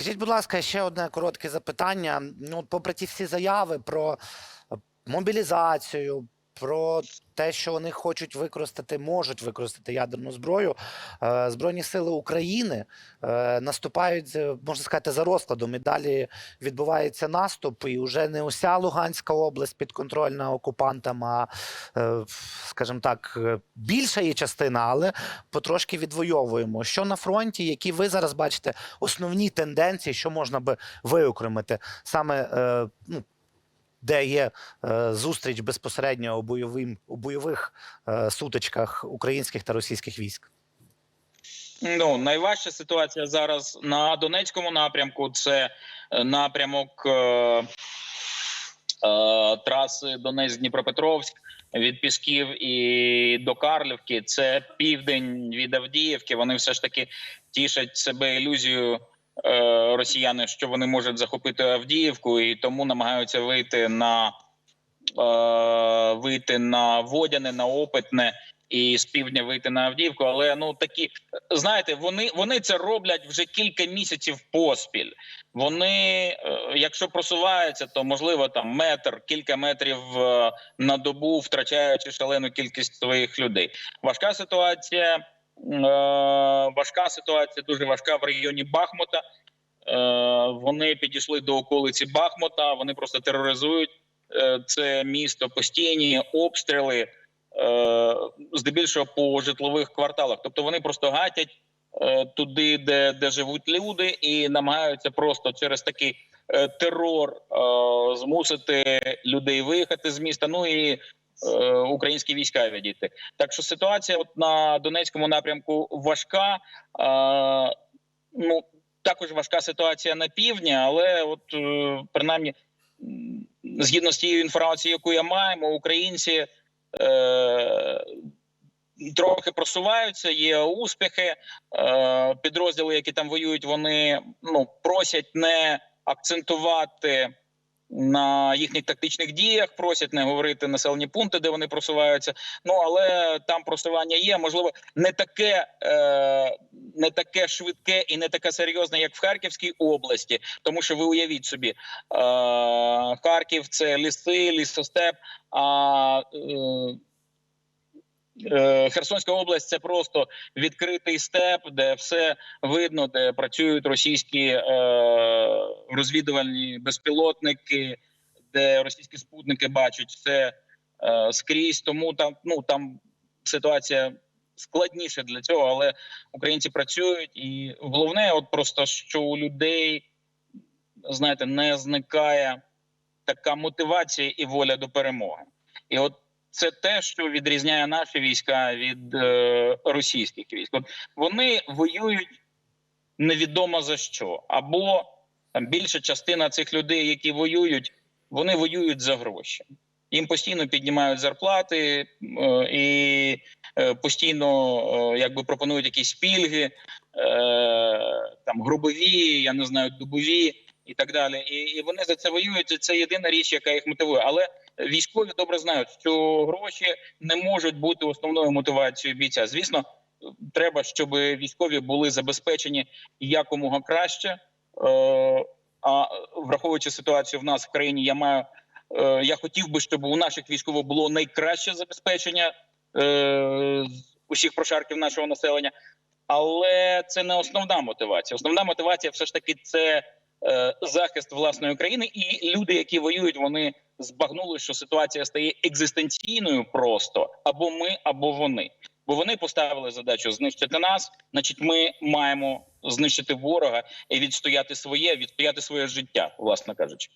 Скажіть, будь ласка, ще одне коротке запитання. Ну, попри ті всі заяви про мобілізацію, про те, що вони хочуть використати, можуть використати ядерну зброю, е, Збройні сили України е, наступають, можна сказати, за розкладом. І далі відбувається наступ, і вже не уся Луганська область підконтрольна окупантам, а, е, скажімо так, більша її частина, але потрошки відвоюємо. Що на фронті, які ви зараз бачите основні тенденції, що можна би виокремити саме ну, де є е, зустріч безпосередньо у, бойовим, у бойових е, сутичках українських та російських військ? Ну найважча ситуація зараз на Донецькому напрямку. Це е, напрямок е, е, траси Донець-Дніпропетровськ від Пісків і до Карлівки. Це південь від Авдіївки. Вони все ж таки тішать себе ілюзією. Е, Росіяни, що вони можуть захопити Авдіївку, і тому намагаються вийти на е, вийти на водяне, на опитне і з півдня вийти на Авдіївку. Але ну такі знаєте, вони, вони це роблять вже кілька місяців поспіль. Вони, е, якщо просуваються, то можливо там метр, кілька метрів на добу, втрачаючи шалену кількість своїх людей. Важка ситуація. Е, Важка ситуація, дуже важка в районі Бахмута. Е, Вони підійшли до околиці Бахмута. Вони просто тероризують е, це місто, постійні обстріли, здебільшого по житлових кварталах. Тобто вони просто гатять туди, де, де живуть люди, і намагаються просто через такий терор змусити людей виїхати з міста. Ну і українські війська відійти. Так що ситуація от на Донецькому напрямку важка. Е, ну також важка ситуація на півдні, але от е, принаймні, згідно з тією інформацією, яку я маємо, українці. Е, Трохи просуваються, є успіхи. Е, підрозділи, які там воюють, вони ну просять не акцентувати на їхніх тактичних діях, просять не говорити населені пункти, де вони просуваються. Ну але там просування є. Можливо, не таке, е, не таке швидке і не таке серйозне, як в Харківській області. Тому що ви уявіть собі, е, Харків це ліси, лісостеп. А е, Херсонська область це просто відкритий степ, де все видно, де працюють російські е, розвідувальні безпілотники, де російські спутники бачать все е, скрізь. Тому там ну там ситуація складніша для цього, але українці працюють, і головне, от просто що у людей знаєте, не зникає така мотивація і воля до перемоги. І от це те, що відрізняє наші війська від е, російських військ. От вони воюють невідомо за що, або там більша частина цих людей, які воюють, вони воюють за гроші. Їм постійно піднімають зарплати е, і е, постійно е, якби пропонують якісь пільги, там грубові, я не знаю, дубові і так далі. І вони за це воюють. і Це єдина річ, яка їх мотивує. Але військові добре знають, що гроші не можуть бути основною мотивацією бійця. Звісно, треба, щоб військові були забезпечені якомога краще. Е, А враховуючи ситуацію в нас в країні, я маю е, я хотів би, щоб у наших військових було найкраще забезпечення е, усіх прошарків нашого населення. Але це не основна мотивація. Основна мотивація, все ж таки, це захист власної країни, і люди, які воюють, вони збагнули, що ситуація стає екзистенційною просто або ми, або вони. Бо вони поставили задачу знищити нас. Значить, ми маємо знищити ворога і відстояти своє, відстояти своє життя, власне кажучи.